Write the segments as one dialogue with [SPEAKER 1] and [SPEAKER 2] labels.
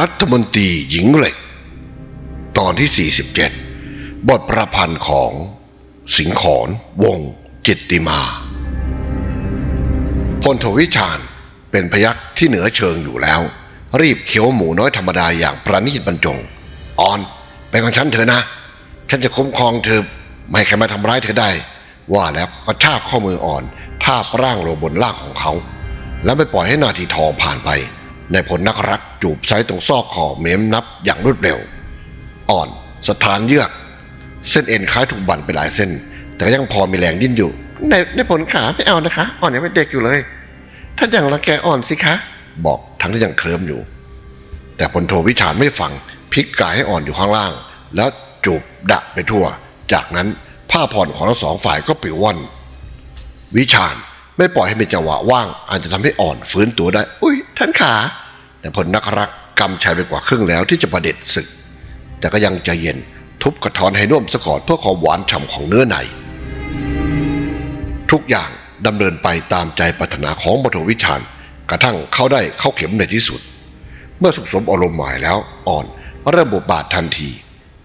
[SPEAKER 1] รัฐมนตรีหญิงเหล็ก ตอนที่ 47 บทประพันธ์ของสิงขอนวงจิตติมา พลโทวิชาญเป็นพยักที่เหนือเชิงอยู่แล้ว รีบเคี้ยวหมูน้อยธรรมดาอย่างประณีตบรรจงอ่อนเป็นของฉันเถอะนะ ฉันจะคุ้มครองเธอ ไม่ให้ใครมาทำร้ายเธอได้ ว่าแล้วก็ชากข้อมืออ่อนท่าร่างลงบนล่างของเขา แล้วไม่ปล่อยให้นาทีทองผ่านไป ในผลนักรักจูบไซตรงซอกคอเม้มนับอย่างรวดเร็ว อ่อนสถานเยือก เส้นเอ็นคล้ายถูกบั่นไปหลายเส้น แต่ก็ยังพอมีแรงดิ้นอยู่ ในในผลขาไม่เอานะคะ อ่อนยังเป็นเด็กอยู่เลย ท่านอย่างรังแกอ่อนสิคะ บอกทั้งที่ยังเคลิ้มอยู่ แต่พลโทวิชาญไม่ฟังพลิกกายให้อ่อนอยู่ข้างล่าง แล้วจูบดะไปทั่ว จากนั้นผ้าผ่อนของทั้งสองฝ่ายก็ปิวว่อนวิชาญไม่ปล่อยให้เป็นจังหวะว่าง อาจจะทำให้อ่อนฟื้นตัวได้ อุ้ยท่านขา พลนักรักกำชัยไปกว่าครึ่งแล้วที่จะประเด็จศึก แต่ก็ยังใจเย็นทุบกระทอนให้น่วมสะกอดเพื่อความหวานฉ่ำของเนื้อในทุกอย่างดำเนินไปตามใจปรารถนาของปฐวิชาญกระทั่งเข้าได้เข้าเข็มในที่สุด เมื่อสุขสมอารมณ์หมายแล้วอ่อนเริ่มบทบาททันที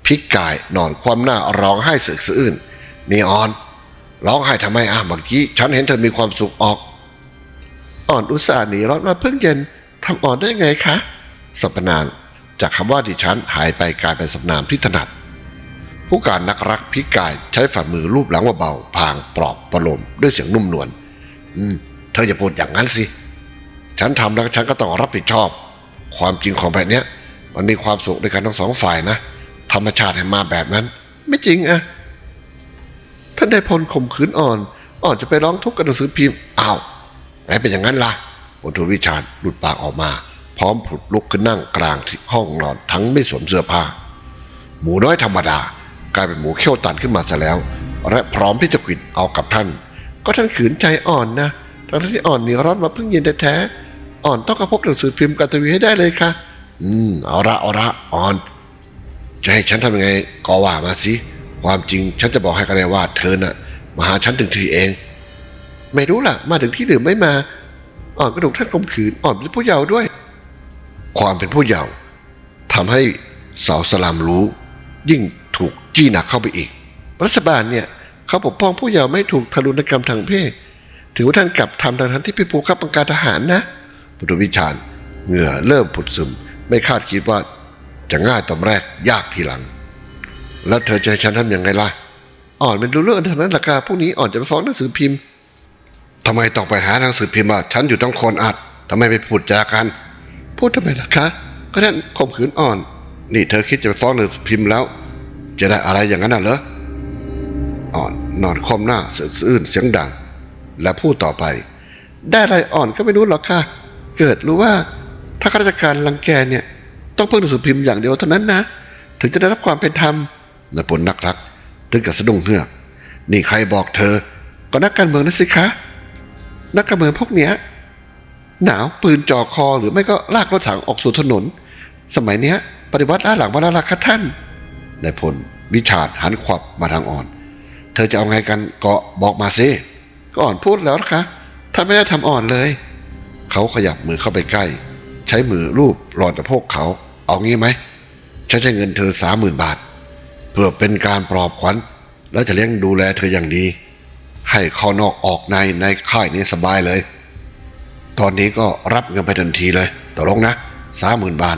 [SPEAKER 1] พลิกกายนอนความหน้าร้องไห้สึกสะอื้นนี่อ่อนร้องไห้ทำไมอะเมื่อกี้ฉันเห็นเธอมีความสุขออก อ่อนอุตส่าห์หนีรอนมาเพิ่งเย็น ทำอ่อนได้ไงคะสรรพนามจากคำว่าดิฉันหายไปกลายเป็นสรรพนามที่ถนัด ผู้การนักรักพิกายใช้ฝ่ามือรูปหลังเบาๆพางปลอบประโลมด้วยเสียงนุ่มนวลอืม เธออย่าพูดอย่างนั้นสิ ฉันทำแล้วฉันก็ต้องรับผิดชอบ ความจริงของแบบเนี้ย มันมีความสุขด้วยกันทั้งสองฝ่ายนะ ธรรมชาติให้มาแบบนั้น ไม่จริงอะท่านได้พลข่มขืนอ่อน อ่อนจะไปร้องทุกข์กับหนังสือพิมพ์อ้าวไหนเป็นอย่างนั้นล่ะ พลโทวิชาญหลุดปากออกมา พร้อมผุดลุกขึ้นนั่งกลางที่ห้องนอนทั้งไม่สวมเสื้อผ้า หมูน้อยธรรมดากลายเป็นหมูเขี้ยวตันขึ้นมาซะแล้ว และพร้อมที่จะขิดเอากับท่าน ก็ท่านขืนใจอ่อนนะทั้งที่อ่อนหนีร้อนมาเพิ่งเย็นแท้ๆอ่อนต้องกระพบหนังสือพิมพ์การทวีให้ได้เลยค่ะ อืมเอาละเอาละอ่อน จะให้ฉันทำยังไงก็ว่ามาสิความจริงฉันจะบอกให้กันเลยว่าเธอน่ะมาหาฉันถึงที่เอง ไม่รู้ล่ะ มาถึงที่หรือไม่มา อ่อนก็ถูกท่านข่มขืนอ่อนเป็นผู้เยาว์ด้วย ความเป็นผู้เยาว์ทำให้สาวสลามรู้ ยิ่งถูกจี้หนักเข้าไปอีก รัฐบาลเนี่ยเขาปกป้องผู้เยาว์ไม่ถูกทารุณกรรมทางเพศ ถือว่าท่านกลับทำทางทันที่เป็นผู้ขับบังการทหารนะปุถุวิชาญเหงื่อเริ่มผุดซึม ไม่คาดคิดว่าจะง่ายตอนแรกยากทีหลัง แล้วเธอจะให้ฉันทำยังไงล่ะอ่อนเป็นรู้เรื่องท่านั้นราคาพวกนี้อ่อนจะไปฟ้องหนังสือพิมพ์ ทำไมต้องไปหาหนังสือพิมพ์อะฉันอยู่ต้องคนอัดทำไมไปพูดจากัน พูดทำไมล่ะคะ ก็นั่นข่มขืนอ่อน นี่เธอคิดจะไปฟ้องหนังสือพิมพ์แล้ว จะได้อะไรอย่างนั้นน่ะเหรออ่อนนอนคว่ำหน้าเสือกซื่นเสียงดัง และพูดต่อไป ได้อะไรอ่อนก็ไม่รู้หรอกค่ะ เกิดรู้ว่าถ้าข้าราชการรังแกเนี่ย ต้องเพิ่งหนังสือพิมพ์อย่างเดียวเท่านั้นนะ ถึงจะได้รับความเป็นธรรมนายพลนักรักถึงกับสะดุ้งเฮือก นี่ใครบอกเธอ ก็นักการเมืองนั่นสิคะ นักการเมืองพวกเนี้ยหนาวปืนจ่อคอหรือไม่ก็ลากรถถังออกสู่ถนน สมัยเนี้ย ปฏิวัติล้าหลังมาแล้วล่ะค่ะท่านนายพลวิชาญหันขวับมาทางอ่อน เธอจะเอาไงกันก็บอกมาสิก็อ่อนพูดแล้วนะคะถ้าไม่ได้ทำอ่อนเลย เขาขยับมือเข้าไปใกล้ ใช้มือรูปรอนตะโพกเขา เอางี้ไหมฉันจะเงินเธอสามหมื่นบาท เพื่อเป็นการปลอบขวัญ และจะเลี้ยงดูแลเธออย่างดี ให้เข้านอกออกในในค่ายนี้สบายเลย ตอนนี้ก็รับเงินไปทันทีเลยตกลงนะสามหมื่นบาท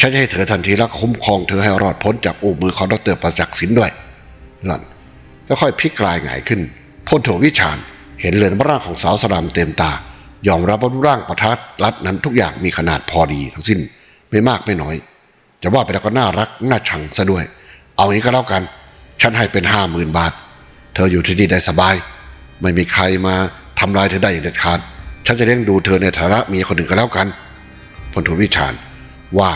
[SPEAKER 1] ฉันจะให้เธอทันทีแล้วคุ้มครองเธอให้รอดพ้นจากอุ้มือของดรประจักษ์ศิลด้วยหล่อนก็ค่อยพลิกกลายหงายขึ้นพ้นโถวิชาญเห็นเรือนร่างของสาวสลามเต็มตา ยอมรับว่ารูปร่างประทัดรัดนั้นทุกอย่างมีขนาดพอดีทั้งสิ้นไม่มากไม่น้อย จะว่าไปแล้วก็น่ารักน่าชังซะด้วย เอางี้ก็แล้วกัน ฉันให้เป็นห้าหมื่นบาท เธออยู่ที่นี่ได้สบาย ไม่มีใครมาทำลายเธอได้อย่างเด็ดขาด ฉันจะเลี้ยงดูเธอในฐานะเมียคนหนึ่งก็แล้วกันพลโทวิชาญว่า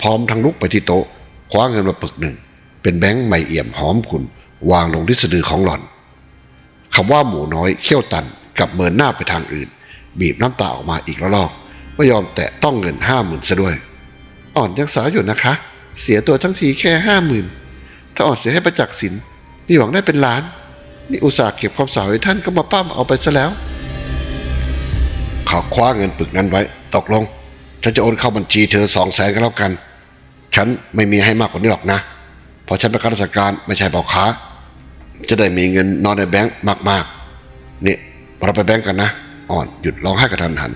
[SPEAKER 1] พร้อมทั้งลุกไปที่โต๊ะคว้าเงินมาปึกหนึ่ง เป็นแบงค์ใหม่เอี่ยมหอมคุณวางลงที่สะดือของหล่อนคำว่าหมูน้อยเขี้ยวตันกับเมินหน้าไปทางอื่น บีบน้ำตาออกมาอีกระลอกไม่ยอมแตะต้องเงินห้าหมื่นซะด้วย อ่อนยังสาวอยู่นะคะ เสียตัวทั้งทีแค่ห้าหมื่นถ้าอ่อนเสียให้ประจักษ์สินนี่หวังได้เป็นล้าน นี่อุตส่าห์เก็บความสาวให้ท่านก็มาปั้มเอาไปซะแล้วเขาคว้าเงินปึกนั้นไว้ ตกลง ฉันจะโอนเข้าบัญชีเธอสองแสนก็แล้วกัน ฉันไม่มีให้มากกว่านี้หรอกนะ เพราะฉันเป็นข้าราชการไม่ใช่พ่อค้า จะได้มีเงินนอนในแบงค์มากๆนี่เราไปแบงค์กันนะ อ่อนหยุดร้องไห้กระทันหัน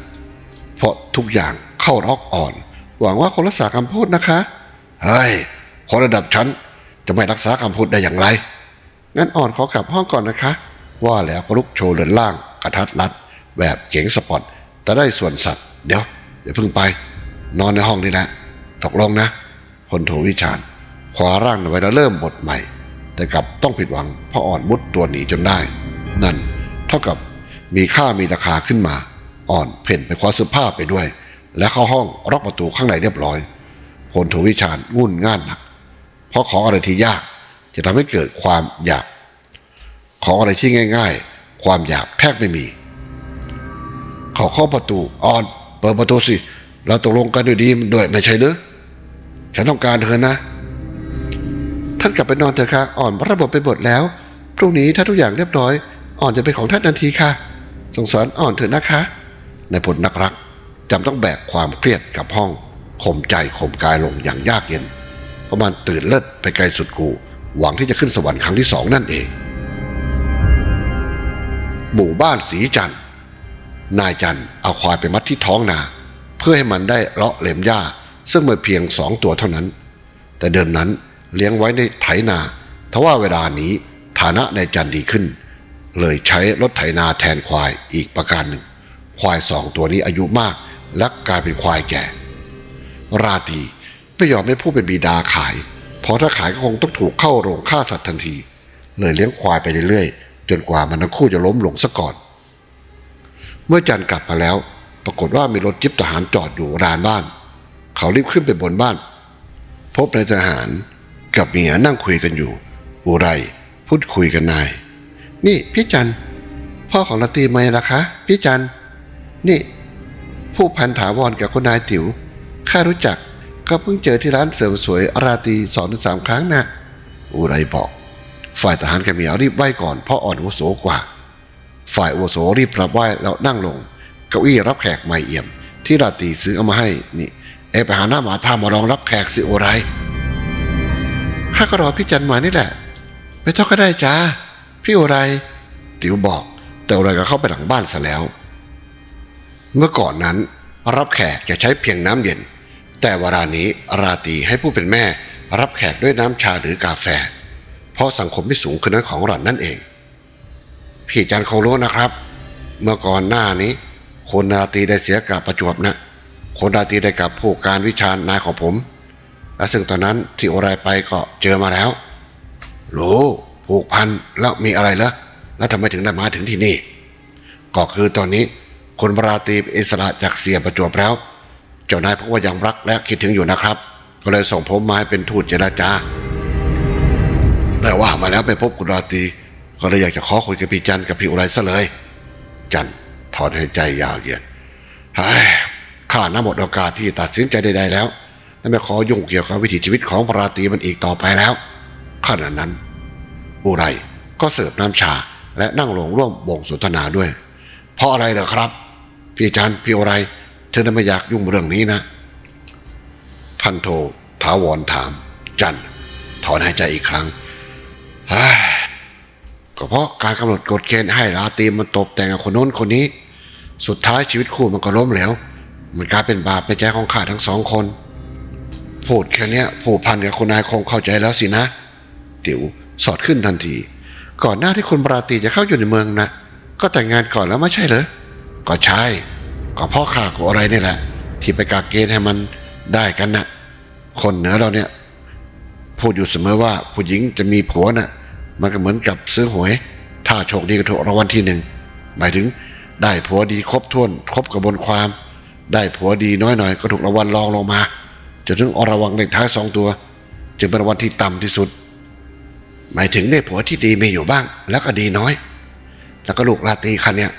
[SPEAKER 1] เพราะทุกอย่างเข้าร็อกอ่อน หวังว่าคนรักษาคำพูดนะคะ เฮ้ยคนระดับฉันจะไม่รักษาคำพูดได้อย่างไร งั้นอ่อนขอกลับห้องก่อนนะคะ ว่าแล้วก็ลุกโชว์เรือนล่างกระทัดรัด แบบเก๋งสปอร์ตแต่ได้ส่วนสัตว์ เดี๋ยวเดี๋ยวเพิ่งไป นอนในห้องนี่แหละตกลงนะพลโทวิชาญคว้าร่างเอาไว้แล้วเริ่มบทใหม่ แต่กลับต้องผิดหวังเพราะอ่อนมุดตัวหนีจนได้ นั่น เท่ากับมีค่ามีราคาขึ้นมา อ่อนเพ่นไปคว้าเสื้อผ้าไปด้วย และเข้าห้องล็อกประตูข้างในเรียบร้อยพลโทวิชาญงุ่นง่านหนัก เพราะของอะไรที่ยาก จะทำให้เกิดความอยาก ของอะไรที่ง่าย ๆ ความอยากแทบไม่มี เขาเข้าประตูอ่อนเปิดประตูสิ เราตกลงกันด้วยดีด้วยไม่ใช่หรือฉันต้องการเธอนะ ท่านกลับไปนอนเถอะค่ะอ่อนระบบไปหมดแล้วพรุ่งนี้ถ้าทุกอย่างเรียบร้อย อ่อนจะเป็นของท่านทันทีค่ะสงสารอ่อนเถอะนะคะในายพลนักรักจำต้องแบกความเครียดกับห้องข่มใจข่มกายลงอย่างยากเย็นเพราะมันตื่นเลิศไปไกลสุดกู หวังที่จะขึ้นสวรรค์ครั้งที่สองนั่นเอง หมู่บ้านสีจันนายจันเอาควายไปมัดที่ท้องนา เพื่อให้มันได้เลาะเล็มหญ้า ซึ่งมีเพียงสองตัวเท่านั้น แต่เดิมนั้นเลี้ยงไว้ในไถนาทว่าเวลานี้ฐานะนายจันดีขึ้น เลยใช้รถไถนาแทนควายอีกประการหนึ่ง ควายสองตัวนี้อายุมากและกลายเป็นควายแก่ ราตีไม่ยอมให้ผู้เป็นบิดาขาย เพราะถ้าขายก็คงต้องถูกเข้าโรงฆ่าสัตว์ทันที เลยเลี้ยงควายไปเรื่อยๆ จนกว่ามันทั้งคู่จะล้มลงซะก่อน เมื่อจันกลับมาแล้ว ปรากฏว่ามีรถจิ๊บทหารจอดอยู่ลานบ้าน เขารีบขึ้นไปบนบ้าน พบนายทหารกับเมียนั่งคุยกันอยู่อุไรพูดคุยกันนาย นี่พี่จันพ่อของลาตรีมาล่ะคะ พี่จันนี่ ผู้พันถาวรกับคนนายติ๋วข้ารู้จัก ก็เพิ่งเจอที่ร้านเสริมสวยราตรีสองถึงสามครั้งนะอุไรบอก ฝ่ายทหารกับเมียรีบไหว้ก่อนเพราะอ่อนอาวุโสกว่า ฝ่ายอาวุโสรีบรับไหว้แล้วนั่งลง เก้าอี้รับแขกใหม่เอี่ยม ที่ราตรีซื้อเอามาให้นี่เอไปหาหน้าหมาท่ามารองรับแขกสิโอไรข้าก็รอพี่จันมานี่แหละ ไม่ต้องก็ได้จ้าพี่โอไรติ๋วบอก แต่โอไรก็เข้าไปหลังบ้านซะแล้ว เมื่อก่อนนั้นรับแขกจะใช้เพียงน้ำเย็น แต่เวลานี้ราตีให้ผู้เป็นแม่ รับแขกด้วยน้ำชาหรือกาแฟ เพราะสังคมที่สูงขึ้นนั้นของหล่อนนั่นเอง พี่จันคงรู้นะครับ เมื่อก่อนหน้านี้ คนราตีได้เสียกับประจวบนะคนราตีได้กับผู้การวิชาญนายของผม และซึ่งตอนนั้นที่โอไรไปก็เจอมาแล้วรู้ผูกพันแล้วมีอะไรเหรอแล้วทำไมถึงได้มาถึงที่นี่ ก็คือตอนนี้คนราตีป็นอิสระจากเสียประจวบแล้ว เจ้านายเพราะว่ายังรักและคิดถึงอยู่นะครับ ก็เลยส่งผมมาให้เป็นทูตเจรจา แต่ว่ามาแล้วไปพบคุณราตรีก็เลยอยากจะขอคุยกับพี่จันกับพี่อุไรซะเลย จันถอนหายใจยาวเยียดเฮ้ข้าน้าหมดโอกาสที่ตัดสินใจใดๆแล้ว และไม่ขอยุ่งเกี่ยวกับวิถีชีวิตของพระราตรีมันอีกต่อไปแล้วขณะนั้นอุไรก็เสิร์ฟน้ำชาและนั่งลงร่วมวงสนทนาด้วย เพราะอะไรเหรอครับ พี่จันพี่อุไร เธอไม่อยากยุ่งเรื่องนี้นะ พันโทถาวรถาม จันถอนหายใจอีกครั้งก็เพราะการกำหนดกฎเกณฑ์ให้ราตรีมันตบแต่งกับคนโน้นคนนี้ สุดท้ายชีวิตคู่มันก็ล้มเหลวมันกลายเป็นบาปในใจของข้าทั้งสองคน พูดแค่นี้ผู้พันกับคนนายคงเข้าใจแล้วสินะ ติ๋วสอดขึ้นทันที ก่อนหน้าที่คุณปราตีจะเข้าอยู่ในเมืองนะก็แต่งงานก่อนแล้วไม่ใช่เหรอก็ใช่ ก็พ่อข้ากับอะไรนี่แหละ ที่ไปกากเกณฑ์ให้มันได้กันนะคนเหนือเราเนี่ย พูดอยู่เสมอว่าผู้หญิงจะมีผัวน่ะ มันก็เหมือนกับซื้อหวย ถ้าโชคดีก็ถูกรางวัลที่หนึ่งหมายถึงได้ผัวดีครบถ้วน ครบกระบวนความ ได้ผัวดีน้อยหน่อยก็ถูกรางวัลรองลงมาจนถึงอรวังเลขท้ายสองตัว จึงเป็นรางวัลที่ต่ำที่สุด หมายถึงได้ผัวที่ดีมีอยู่บ้าง แล้วก็ดีน้อย แล้วก็ลูกราตรีคันเนี่ย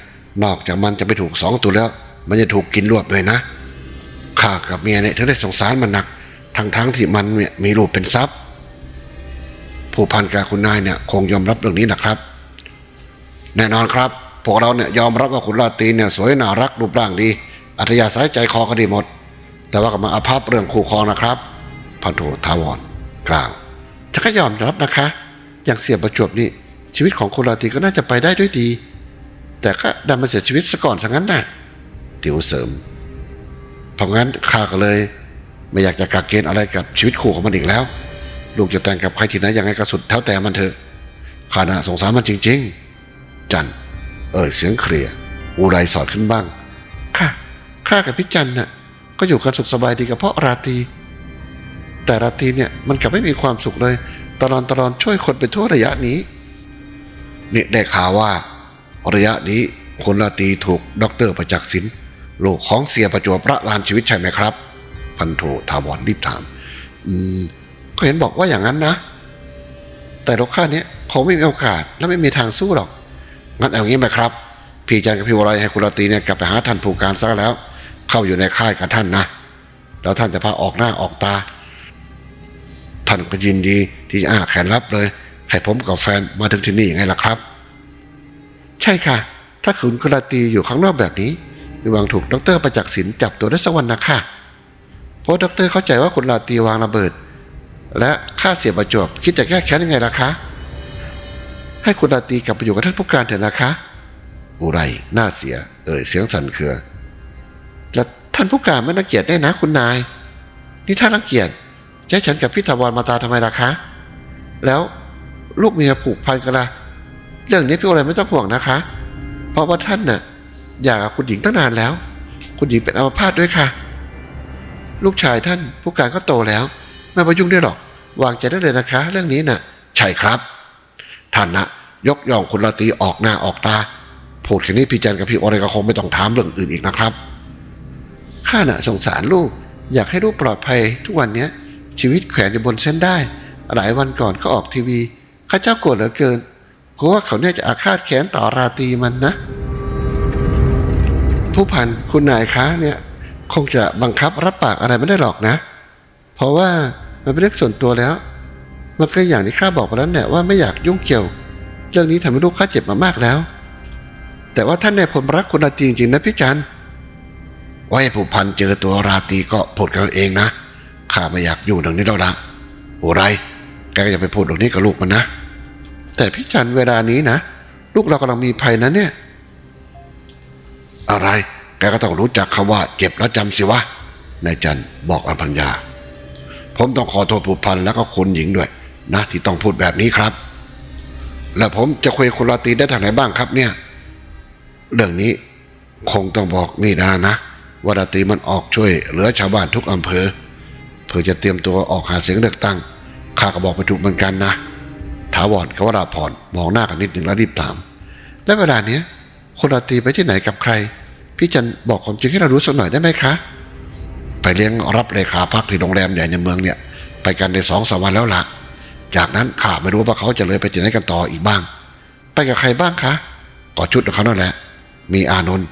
[SPEAKER 1] นอกจากมันจะไม่ถูกสองตัวแล้ว มันจะถูกกินรวบด้วยนะข้ากับเมียเนี่ยถึงได้สงสารมันหนักทั้งทั้งๆที่มันเนี่ยมีรูปเป็นทรัพย์ ผู้พันกับคุณนายเนี่ยคงยอมรับเรื่องนี้นะครับ แน่นอนครับพวกเราเนี่ยยอมรับว่าคุณราตรีเนี่ยสวยน่ารักรูปร่างดี อัธยาศัยใจคอก็ดีหมด แต่ว่ากับมาอาภัพเรื่องคู่ครองนะครับ พันโททาวรกล่าวจะก็ยอมรับนะคะ อย่างเสียประจวบนี่ชีวิตของคุณราตรีก็น่าจะไปได้ด้วยดี แต่ก็ดันมาเสียชีวิตซะก่อนซะงั้นน่ะ ติ๋วเสริม เพราะงั้นข้าก็เลย ไม่อยากจะกักเกณฑ์อะไรกับชีวิตคู่ของมันอีกแล้ว ลูกจะแต่งกับใครที่ไหนยังไงก็สุดเท่าแต่มันเถอะข้าน่ะสงสารมันจริง ๆ จันเอ่ยเสียงเคลียร์อุไรสอดขึ้นบ้างค่ะข้ากับพี่จันน่ะก็อยู่กันสุขสบายดีกับพ่อราตรีแต่ราตรีเนี่ยมันกลับไม่มีความสุขเลย ตลอนตลอนช่วยคนไปทั่วระยะนี้นี่ได้ข่าวว่าระยะนี้คนราตรีถูกด็อกเตอร์ประจักษ์ศิลป์ ลูกของเสียประจวบพระลานชีวิตใช่ไหมครับ พันโททาวรรีบถาม อืม ก็เห็นบอกว่าอย่างนั้นนะ แต่รกข้าเนี้ยคงไม่มีโอกาสและไม่มีทางสู้หรอก งั้นเอางี้ไหมครับ พี่จันกับพี่วรายให้คุณรตีเนี่ยกลับไปหาท่านผู้การซะแล้ว เข้าอยู่ในค่ายกับท่านนะ แล้วท่านจะพาออกหน้าออกตา ท่านก็ยินดีที่จะอ้าแขนรับเลย ให้ผมกับแฟนมาถึงที่นี่ยังไงล่ะครับ ใช่ค่ะ ถ้าคุณคุณรตีอยู่ข้างนอกแบบนี้ หวังถูกดรประจักษ์ศิลจับตัวได้สักวันนะค่ะ เพราะดรเข้าใจว่าคุณราตีวางระเบิด และค่าเสียประจวบคิดจะแก้แค้นยังไงล่ะคะ ให้คุณราตีกลับไปอยู่กับท่านผู้การเถอะนะคะ อุไรหน้าเสีย เอ่ยเสียงสั่นเครือ และท่านผู้การไม่รังเกียจได้นะคุณนาย นี่ถ้ารังเกียจจะฉันกับพี่ถาวรมาตามทำไมล่ะคะ แล้วลูกเมียผูกพันกันละเรื่องนี้พี่อะไรไม่ต้องห่วงนะคะ เพราะว่าท่านน่ะ อยากกับคุณหญิงตั้งนานแล้ว คุณหญิงเป็นอัมพาตด้วยค่ะ ลูกชายท่านผู้การก็โตแล้วไม่มายุ่งด้วยหรอก วางใจได้เลยนะคะ เรื่องนี้น่ะ ใช่ครับ ท่านนะยกย่องคุณราตรีออกหน้าออกตาพูดแค่นี้พี่จันกับพี่อะไรก็คงไม่ต้องถามเรื่องอื่นอีกนะครับข้าน่ะสงสารลูก อยากให้ลูกปลอดภัยทุกวันเนี้ย ชีวิตแขวนอยู่บนเส้นได้ หลายวันก่อนก็ออกทีวีข้าเจ้าโกรธเหลือเกินกลัวว่าเขาเนี่ยจะอาฆาตแค้นต่อราตรีมันนะ ผู้พันคุณนายคะเนี่ยคงจะบังคับรับปากอะไรไม่ได้หรอกนะ เพราะว่ามันเป็นเรื่องส่วนตัวแล้ว มันก็อย่างที่ข้าบอกไปแล้วแหละว่าไม่อยากยุ่งเกี่ยว เรื่องนี้ทำให้ลูกข้าเจ็บมามากแล้ว แต่ว่าท่านนายพลรักคุณราตรีจริงๆนะพี่จันว่าให้ผู้พันเจอตัวราตรีก็พูดกันเองนะข้าไม่อยากอยู่ตรงนี้แล้วละโอ้ไรแกก็อย่าไปพูดตรงนี้กับลูกมันนะ แต่พี่จันเวลานี้นะ ลูกเรากำลังมีภัยนะเนี่ย อะไร แกก็ต้องรู้จักคำว่าเจ็บแล้วจำสิวะนายจันบอกอัมพัญญา ผมต้องขอโทษผู้พันแล้วก็คุณหญิงด้วย นะที่ต้องพูดแบบนี้ครับ แล้วผมจะคุยคุณราตรีได้ทางไหนบ้างครับเนี่ย เรื่องนี้คงต้องบอกนี่นานะว่าราตรีมันออกช่วยเหลือชาวบ้านทุกอำเภอเพื่อจะเตรียมตัวออกหาเสียงเลือกตั้งข้าก็บอกไปถูกเหมือนกันนะถาวรกับวราพรมองหน้ากันนิดหนึ่งแล้วรีบถาม แล้วเวลาเนี้ยคนราตรีไปที่ไหนกับใคร พี่จันบอกความจริงให้เรารู้สักหน่อยได้ไหมคะ ไปเลี้ยงรับเลขาพักที่โรงแรมใหญ่ในเมืองเนี่ย ไปกันในสองสามวันแล้วล่ะ จากนั้นข้าไม่รู้ว่าเขาจะเลยไปที่ไหนกันต่ออีกบ้าง ไปกับใครบ้างคะก็ชุดของเขานั่นแหละ มีอานนท์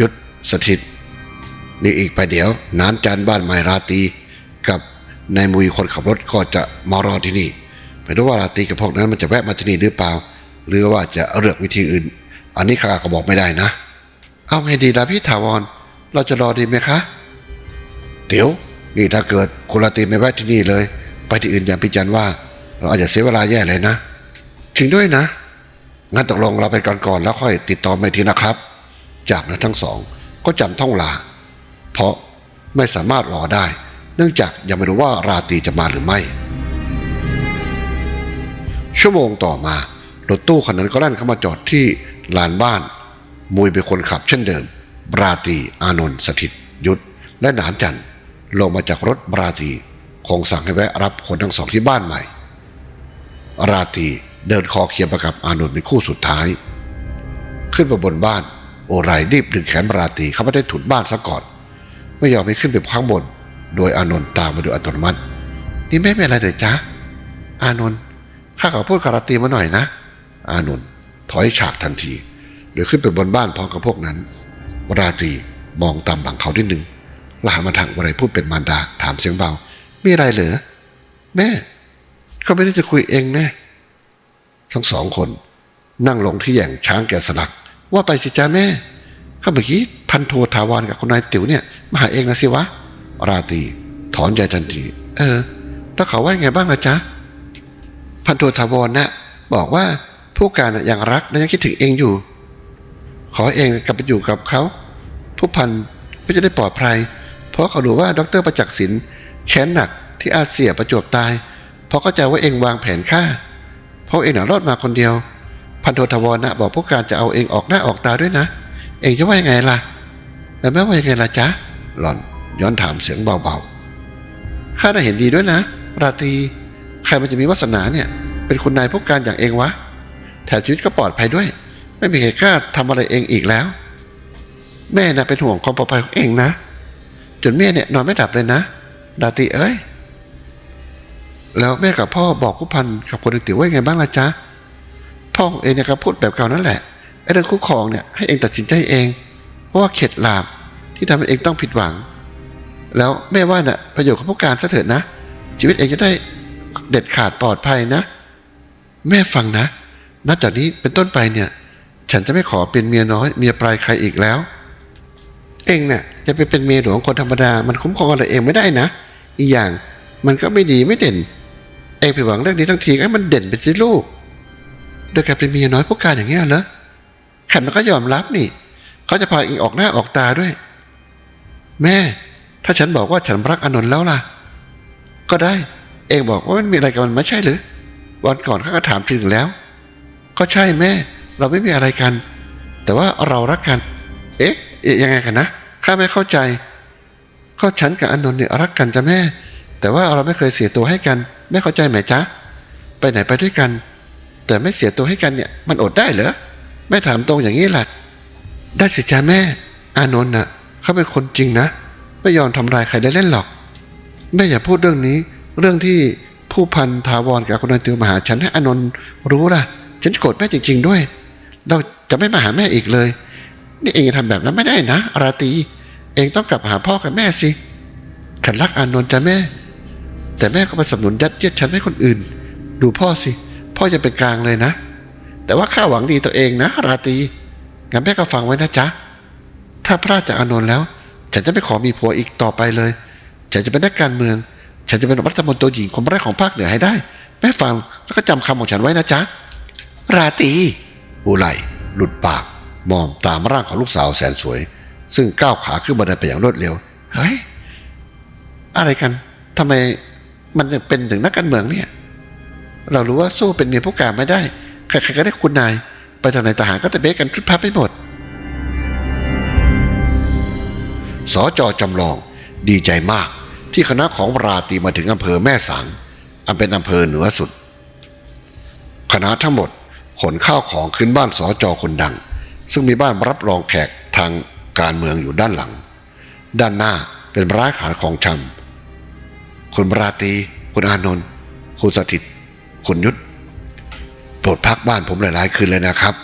[SPEAKER 1] ยุทธสถิต นี่อีกไปเดี๋ยว นานจันบ้านใหม่ราตีกับนายมุยคนขับรถก็จะมารอที่นี่ไม่รู้ว่าราตีกับพวกนั้นมันจะแวะมาที่นี่หรือเปล่า หรือว่าจะเลือกวิธีอื่น อันนี้ข้าก็บอกไม่ได้นะ เอาไงดีล่ะพี่ถาวร เราจะรอดีไหมคะ เดี๋ยว นี่ถ้าเกิดคุณราตรีไม่แวะที่นี่เลย ไปที่อื่นอย่างพี่จันว่า เราอาจจะเสียเวลาแย่เลยนะจริงด้วยนะ งั้นตกลงเราไปก่อนก่อนแล้วค่อยติดต่อไปทีนะครับ จากนั้นทั้งสอง ก็จำท่องลา เพราะไม่สามารถรอได้ เนื่องจากยังไม่รู้ว่าราตรีจะมาหรือไม่ ชั่วโมงต่อมารถตู้คันนั้นก็แล่นเข้ามาจอดที่ลานบ้าน มุยเป็นคนขับเช่นเดิม บราตีอานนท์สถิตยุทธและหนานจันทร์ลงมาจากรถบราตีคงสั่งให้แวะรับคนทั้งสองที่บ้านใหม่ ราตีเดินคอเคียงประกับอานนท์เป็นคู่สุดท้าย ขึ้นไปบนบ้าน โอไรรีบดึงแขนราตีเข้ามาได้ถุนบ้านซะก่อน ไม่ยอมให้ขึ้นไปข้างบน โดยอานนท์ตามมาโดยอัตโนมัติ นี่แม่เป็นอะไรเด็จ๊ะอานนท์ข้าขอพูดกับราตีมาหน่อยนะ อานนท์ถอยฉากทันที โดยขึ้นไปบนบ้านพร้อมกับพวกนั้นราตรีมองตามหลังเขานิดหนึ่งแล้วหันมาทางอะไรพูดเป็นมารดา ถามเสียงเบา มีอะไรเหรอ แม่ เขาไม่ได้จะคุยเองแน่ทั้งสองคน นั่งลงที่แย่งช้างแกะสลัก ว่าไปสิจ้าแม่ ข้าเมื่อกี้พันโททาวานกับคนนายติ๋วเนี่ย มาหาเองนะสิวะ ราตรีถอนใจทันที เออ แล้วเขาว่าไงบ้างล่ะจ๊ะ พันโททาวรนะ่ะบอกว่าผู้การน่ะยังรักและยังคิดถึงเองอยู่ ขอเองกลับไปอยู่กับเขาผู้พันเพื่อจะได้ปลอดภัย เพราะเขารู้ว่าดรประจักษ์ศิลป์แค้นหนักที่อาเซียประจวบตาย เพราะเข้าใจว่าเองวางแผนฆ่า เพราะเองน่ะรอดมาคนเดียว พันโททวรนะบอกผู้การจะเอาเองออกหน้าออกตาด้วยนะ เองจะว่ายังไงล่ะแล้วแม่ว่ายังไงล่ะจ๊ะหล่อนย้อนถามเสียงเบาๆข้าได้เห็นดีด้วยนะ ราตรีใครมันจะมีวาสนาเนี่ย เป็นคุณนายผู้การอย่างเองวะแถมชีวิตก็ปลอดภัยด้วย ไม่มีใครกล้าทำอะไรเองอีกแล้ว แม่น่ะเป็นห่วงความปลอดภัยของเองนะ จนแม่เนี่ยนอนไม่หลับเลยนะราตรีเอ้ย แล้วแม่กับพ่อบอกผู้พันกับคนอื่นๆว่ายังไงบ้างล่ะจ๊ะ พ่อของเองเนี่ยก็พูดแบบเก่านั่นแหละไอ้เรื่องคู่ครองเนี่ยให้เองตัดสินใจเอง เพราะว่าเข็ดหลาบที่ทำให้เองต้องผิดหวัง แล้วแม่ว่าน่ะประโยชน์ของผู้การซะเถิดนะ ชีวิตเองจะได้เด็ดขาดปลอดภัยนะ แม่ฟังนะ นับจากนี้เป็นต้นไปเนี่ย ฉันจะไม่ขอเป็นเมียน้อย เมียปลายใครอีกแล้ว เองเนี่ยจะไปเป็นเมียหลวงคนธรรมดา มันคุ้มครองอะไรเองไม่ได้นะ อีกอย่างมันก็ไม่ดีไม่เด่น เองผิดหวังเรื่องนี้ทั้งทีให้มันเด่นเป็นสิลูก โดยการเป็นเมียน้อยผู้การอย่างเงี้ยเหรอขันมันก็ยอมรับนี่ เขาจะพาเองออกหน้าออกตาด้วย แม่ ถ้าฉันบอกว่าฉันรักอนนท์แล้วล่ะ ก็ได้ เองบอกว่ามันมีอะไรกับมันไม่ใช่หรือ วันก่อนข้าก็ถามถึงแล้ว ก็ใช่แม่ เราไม่มีอะไรกัน แต่ว่าเรารักกันเอ๊ะเอ๊ะยังไงกันนะข้าไม่เข้าใจก็ฉันกับอนนท์เนี่ยรักกันจ้ะแม่ แต่ว่าเราไม่เคยเสียตัวให้กันแม่เข้าใจไหมจ๊ะไปไหนไปด้วยกัน แต่ไม่เสียตัวให้กันเนี่ย มันอดได้เหรอแม่ถามตรงอย่างนี้แหละได้สิจ้าแม่ อานนท์น่ะเขาเป็นคนจริงนะ ไม่ยอมทำลายใครได้เล่นหรอกแม่อย่าพูดเรื่องนี้ เรื่องที่ผู้พันทาวรกับคนนั้นติวมาหาฉันให้อานนท์รู้ล่ะ ฉันโกรธแม่จริง ๆ ด้วย เราจะไม่มาหาแม่อีกเลย นี่เองจะทำแบบนั้นไม่ได้นะราตีเองต้องกลับหาพ่อกับแม่สิขันรักอานนท์จ้ะแม่ แต่แม่ก็มาสนับสนุนยัดเยียดฉันให้คนอื่น ดูพ่อสิ พ่อจะเป็นกลางเลยนะ แต่ว่าข้าหวังดีตัวเองนะ ราตีงั้นแม่ก็ฟังไว้นะจ๊ะถ้าพลาดจากอานนท์แล้ว ฉันจะไม่ขอมีผัวอีกต่อไปเลย ฉันจะเป็นนักการเมือง ฉันจะเป็นรัฐมนตรีหญิงคนแรกของภาคเหนือให้ได้แม่ฟังแล้วก็จำคำของฉันไว้นะจ๊ะราตรี อุไลหลุดปาก มองตามร่างของลูกสาวแสนสวย ซึ่งก้าวขาขึ้นบันไดไปอย่างรวดเร็ว เฮ้ย อะไรกันทำไมมันยังเป็นถึงนักการเมืองเนี่ย เรารู้ว่าสู้เป็นเมียผู้การไม่ได้ ใครๆก็ได้คุณนาย ไปทางไหนทหารก็จะเบะกันพรึบพรับไปหมดสจจำลองดีใจมากที่คณะของราตีมาถึงอำเภอแม่สางอันเป็นอำเภอเหนือสุด คณะทั้งหมด ขนข้าวของขึ้นบ้านสจคนดัง ซึ่งมีบ้านรับรองแขกทางการเมืองอยู่ด้านหลัง ด้านหน้าเป็นร้านขายของชำคุณราตีคุณอานนท์คุณสถิต คุณยุทธโปรดพักบ้านผมหลายๆคืนเลยนะครับ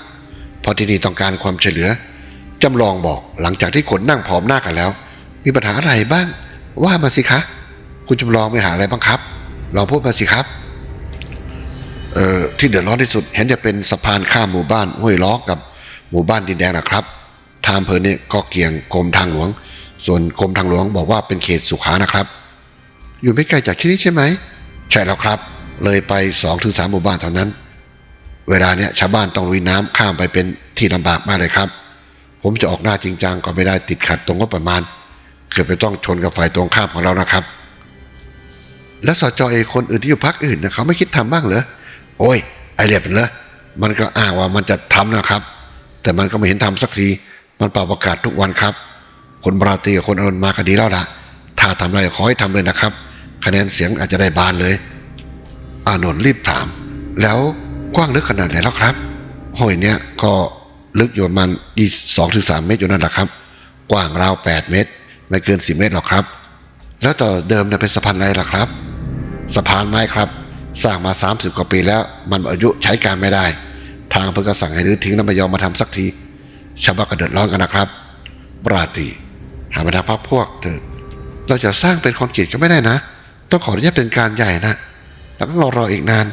[SPEAKER 1] เพราะที่นี่ต้องการความช่วยเหลือจำลองบอกหลังจากที่คนนั่งพร้อมหน้ากันแล้ว มีปัญหาอะไรบ้าง ว่ามาสิคะ คุณจำลองมีปัญหาอะไรบ้างครับลองพูดมาสิครับ ที่เดือดร้อนที่สุด เห็นจะเป็นสะพานข้ามหมู่บ้านห้วยล้อกับหมู่บ้านดินแดงนะครับทางอำเภอเนี่ยก็เกี่ยงกรมทางหลวง ส่วนกรมทางหลวงบอกว่าเป็นเขตสุขานะครับ อยู่ไม่ไกลจากที่นี่ใช่ไหมใช่แล้วครับ เลยไปสองถึงสามหมู่บ้านเท่านั้น เวลาเนี้ยชาวบ้านต้องลุยน้ำข้ามไปเป็นที่ลำบากมากเลยครับ ผมจะออกหน้าจริงจังก็ไม่ได้ติดขัดตรงงบประมาณ เกิดไปต้องชนกับฝ่ายตรงข้ามของเรานะครับ แล้วสจเอกคนอื่นที่อยู่พักอื่นนะเขาไม่คิดทำบ้างเหรอ โอ้ย ไอเรียบเนเหรอมันก็อ้างว่ามันจะทำนะครับ แต่มันก็ไม่เห็นทำสักที มันเป่าประกาศทุกวันครับ คนบราตีกับคนอานมาก็ดีแล้วล่ะถ้าทำอะไรขอให้ทำเลยนะครับ คะแนนเสียงอาจจะได้บานเลย อานนท์รีบถาม แล้วกว้างลึกขนาดไหนแล้วครับห้วยเนี้ยก็ลึกอยู่ประมาณยี่สองถึงสามเมตรอยู่นั่นแหละครับ กว้างราวแปดเมตร ไม่เกินสี่เมตรหรอกครับ แล้วต่อเดิมเนี่ยเป็นสะพานอะไรล่ะครับ สะพานไม้ครับ สร้างมา 30 กว่าปีแล้ว มันอายุใช้การไม่ได้ ทางอำเภอก็สั่งให้รื้อทิ้งแล้วไม่ยอมมาทำสักทีชาวบ้านก็เดือดร้อนกันนะครับบราตีหามาทาพักพวกเถอะเราจะสร้างเป็นคอนกรีตก็ไม่ได้นะ ต้องขออนุญาตเป็นการใหญ่นะแล้วก็รอรออีกนาน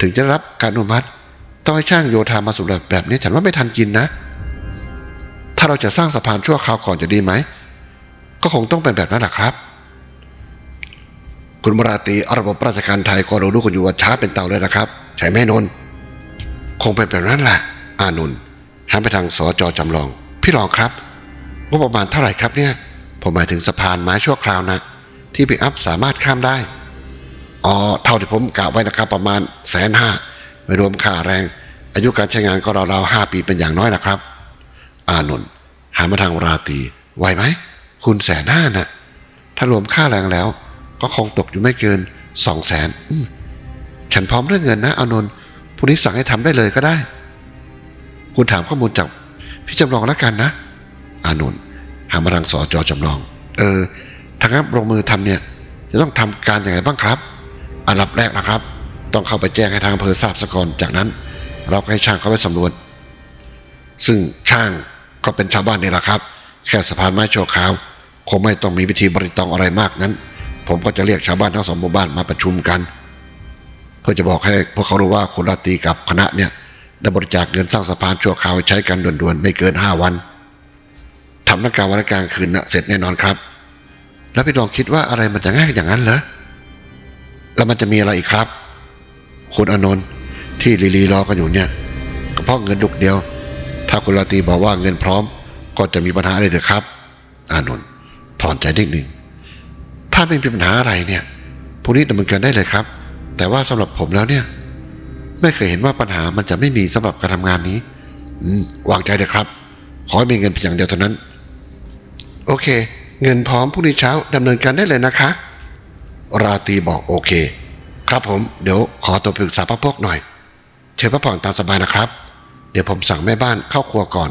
[SPEAKER 1] ถึงจะรับการอนุมัติ ต้องให้ช่างโยธามาสำรวจแบบนี้ฉันว่าไม่ทันกินนะ ถ้าเราจะสร้างสะพานชั่วคราวก่อนจะดีไหมก็คงต้องเป็นแบบนั้นแหละครับ คุณมราตรีระบบราชการไทยก็รู้กันอยู่ว่าช้าเป็นเต่าเลยนะครับ ใช่ไหมนนท์คงเป็นแบบนั้นแหละอานนท์หันไปทางสจจำลอง พี่รองครับงบประมาณเท่าไหร่ครับเนี่ย ผมหมายถึงสะพานไม้ชั่วคราวนะ ที่ปิกอัพสามารถข้ามได้อ๋อเท่าที่ผมกะไว้นะครับประมาณแสนห้าไม่รวมค่าแรง อายุการใช้งานก็ราวๆห้าปีเป็นอย่างน้อยนะครับ อานนท์หันมาทางราตีไหวไหมคุณแสนห้าน่ะถ้ารวมค่าแรงแล้ว ก็คงตกอยู่ไม่เกินสองแสนฉันพร้อมเรื่องเงินนะอานนท์พรุ่งนี้สั่งให้ทำได้เลยก็ได้ คุณถามข้อมูลจากพี่จำลองแล้วกันนะ อานนท์หันมาทางสอจอจำลอง เออทางนั้นลงมือทำเนี่ย จะต้องทำการอย่างไรบ้างครับ อันดับแรกนะครับ ต้องเข้าไปแจ้งให้ทางอำเภอทราบซะก่อนจากนั้น เราก็ให้ช่างเข้าไปสำรวจ ซึ่งช่างก็เป็นชาวบ้านนี่แหละครับ แค่สะพานไม้โชวคราว คงไม่ต้องมีพิธีบริตองอะไรมากนั้น ผมก็จะเรียกชาวบ้านทั้งสองหมู่บ้านมาประชุมกัน เพื่อจะบอกให้พวกเขารู้ว่าคุณราตีกับคณะเนี่ยได้บริจาคเงินสร้างสะพานชั่วคราวใช้กันด่วนๆ ไม่เกินห้าวันทำนักการวันกลางคืนนะเสร็จแน่นอนครับ แล้วพี่ลองคิดว่าอะไรมันจะง่ายอย่างนั้นเหรอแล้วมันจะมีอะไรอีกครับ คุณอนนท์ที่ลีลีรอกันอยู่เนี่ยก็เพราะเงินดุกเดียว ถ้าคุณราตีบอกว่าเงินพร้อม ก็จะมีปัญหาอะไรเถอะครับ อานนท์ถอนใจนิดหนึ่ง ถ้าไม่มีปัญหาอะไรเนี่ยพวกนี้ดำเนินการได้เลยครับ แต่ว่าสำหรับผมแล้วเนี่ย ไม่เคยเห็นว่าปัญหามันจะไม่มีสำหรับการทำงานนี้ อืมวางใจเลยครับ ขอให้มีเงินเพียงอย่างเดียวเท่านั้น โอเค เงินพร้อมพรุ่งนี้เช้าดำเนินการได้เลยนะคะ ราตรีบอกโอเค ครับผมเดี๋ยวขอตัวปรึกษาพระพกหน่อย เชิญพักผ่อนตามสบายนะครับ เดี๋ยวผมสั่งแม่บ้านเข้าครัวก่อน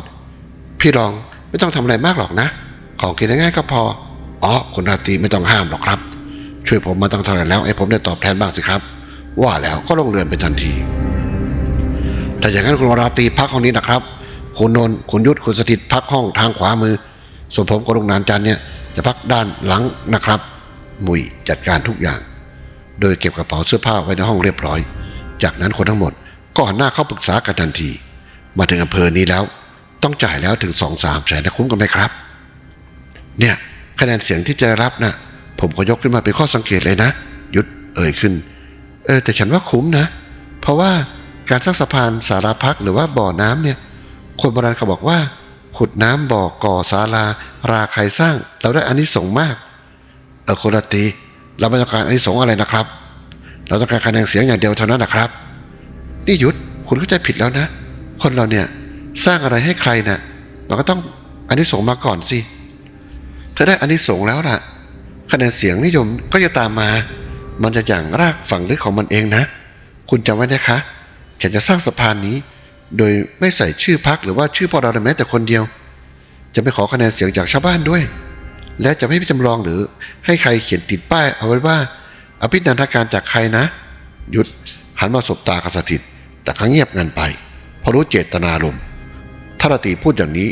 [SPEAKER 1] พี่รองไม่ต้องทำอะไรมากหรอกนะ ของกินง่ายๆก็พอ อ๋อคุณราตรีไม่ต้องห้ามหรอกครับ ช่วยผมมาตั้งเท่าไหร่แล้วไอ้ผมได้ตอบแทนบ้างสิครับ ว่าแล้วก็ลงเรือนไปทันที แต่อย่างนั้นคุณราตรีพักห้องนี้นะครับ คุณนนท์คุณยุทธคุณสถิตพักห้องทางขวามือ ส่วนผมกับลุงนานจันเนี่ยจะพักด้านหลังนะครับ มุยจัดการทุกอย่าง โดยเก็บกระเป๋าเสื้อผ้าไว้ในห้องเรียบร้อย จากนั้นคนทั้งหมดก็หันหน้าเข้าปรึกษากันทันที มาถึงอำเภอนี้แล้ว ต้องจ่ายแล้วถึงสองสามแสนนะคุ้มกันไหมครับ เนี่ย คะแนนเสียงที่จะรับนะผมก็ยกขึ้นมาเป็นข้อสังเกตเลยนะ ยุดเอ่ยขึ้น เออ แต่ฉันว่าคุ้มนะ เพราะว่าการสร้างสะพานสาราพักหรือว่าบ่อน้ำเนี่ย คนโบราณเขาบอกว่า ขุดน้ำบ่อก่อศาลา ราใครสร้าง เราได้อานิสงส์มาก เออคนละตี เราไม่ต้องการอานิสงส์อะไรนะครับ เราต้องการคะแนนเสียงอย่างเดียวเท่านั้นนะครับ นี่ยุทธคุณเข้าใจผิดแล้วนะ คนเราเนี่ยสร้างอะไรให้ใครนะ่ะมันก็ต้องอานิสงส์มาก่อนสิ ถ้าได้อานิสงส์แล้วล่ะ คะแนนเสียงนิยมก็จะตามมา มันจะอย่างรากฝังลึกของมันเองนะ คุณจำไว้นะคะ ฉันจะสร้างสะพานนี้ โดยไม่ใส่ชื่อพักหรือว่าชื่อพวกเราเลยแม้แต่คนเดียว จะไม่ขอคะแนนเสียงจากชาวบ้านด้วย และจะไม่ไปจำลองหรือให้ใครเขียนติดป้ายเอาไว้ว่า อภินันทการจากใครนะ หยุดหันมาสบตากับสถิต แต่เขาเงียบงันไปเพราะรู้เจตนารมณ์ถ้ารตรีพูดอย่างนี้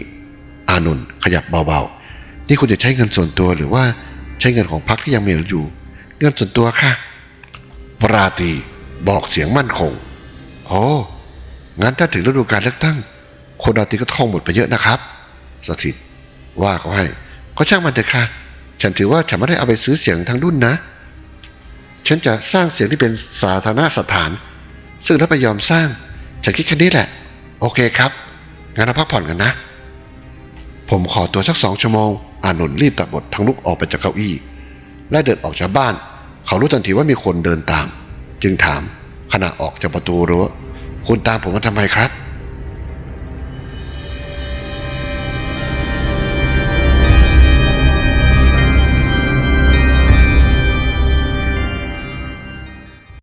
[SPEAKER 1] อานนขยับเบาๆ นี่คุณจะใช้เงินส่วนตัวหรือว่าใช้เงินของพรรคที่ยังมีอยู่ เงินส่วนตัวค่ะ ปราตีบอกเสียงมั่นคงโอ้งั้นถ้าถึงฤดูการเลือกตั้ง คนราตีก็ท่องหมดไปเยอะนะครับสถิตว่าเขาให้ก็ช่างมันเถอะค่ะ ฉันถือว่าฉันไม่ได้เอาไปซื้อเสียงทั้งรุ่นนะ ฉันจะสร้างเสียงที่เป็นสาธารณสถาน ซึ่งถ้าไปยอมสร้าง ฉันคิดแค่นี้แหละ โอเคครับ งั้นเราพักผ่อนกันนะ ผมขอตัวสักสองชั่วโมง อานนท์รีบตัดบททั้งลุกออกไปจากเก้าอี้ และเดินออกจากบ้าน เขารู้ทันทีว่ามีคนเดินตาม จึงถามขณะออกจากประตูรั้วคุณตามผมมาทำไมครับ